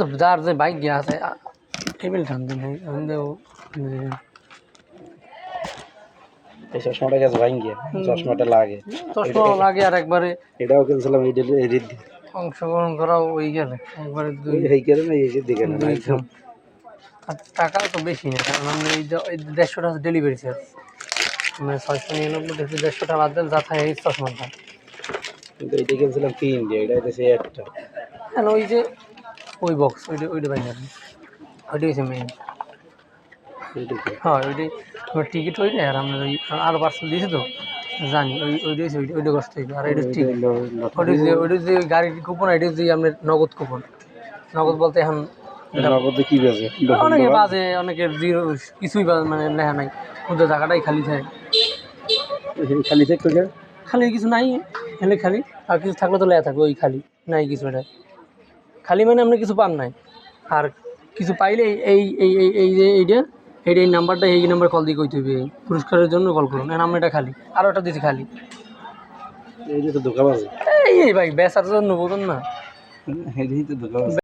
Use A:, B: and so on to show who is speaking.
A: তো যার যে বাইক গিয়ে আছে টেবিল টানতে নেই
B: এই চশমাটা গেছে ভাঙ্গিয়ে চশমাটা লাগে
A: চশমা লাগে আর একবারে
B: এটাও কিনছিলাম এই ডেলি
A: অংশগ্রহণ করাও ওই গেলে একবারে দুই
B: এই করে না এই দিকে না
A: আর টাকা তো বেশি না কারণ আমরা এই দেড়শো টাকা ডেলিভারি চার্জ মানে ছয়শো নিরানব্বই টাকা দেড়শো টাকা বাদ দেন যা থাকে এই চশমাটা
B: কিন্তু এইটা কিনছিলাম তিন দিয়ে এটা হচ্ছে একটা
A: হ্যাঁ ওই যে ওই বক্স ওইটা ওইটা বাইক আছে ওইটা হচ্ছে মেন হ্যাঁ ওইটাই। তোমার টিকিট ওইটা আর আমরা ওই আরও পার্সেল দিয়েছে তো জানি। ওই ওইটা হচ্ছে ওইটা ওইটা কষ্ট হইবে আর এটা টিকিট ওইটা যে ওইটা যে গাড়ির কুপন এটা যে আপনার নগদ কুপন নগদ বলতে এখন
B: নগদে কি বেজে?
A: অনেকে বাজে অনেকের জিরো কিছুই মানে লেখা নাই। ওদের জায়গাটাই খালি থাকে।
B: খালি চেক
A: খালি কিছু নাই এলে খালি। আর কিছু থাকলে তো লেখা থাকবে ওই খালি। নাই কিছু এটা। খালি মানে আপনি কিছু পান নাই। আর কিছু পাইলে এই এই এই এই যে এইটা এইটা এই নাম্বারটা এই নাম্বার কল দিয়ে কইতে হবে পুরস্কারের জন্য কল করুন। এখন আমরা এটা খালি। আরও একটা দিছি খালি।
B: এই যে তো ধোকা আছে।
A: এই ভাই বেচার জন্য বলুন না।
B: এই তো ধোকা আছে।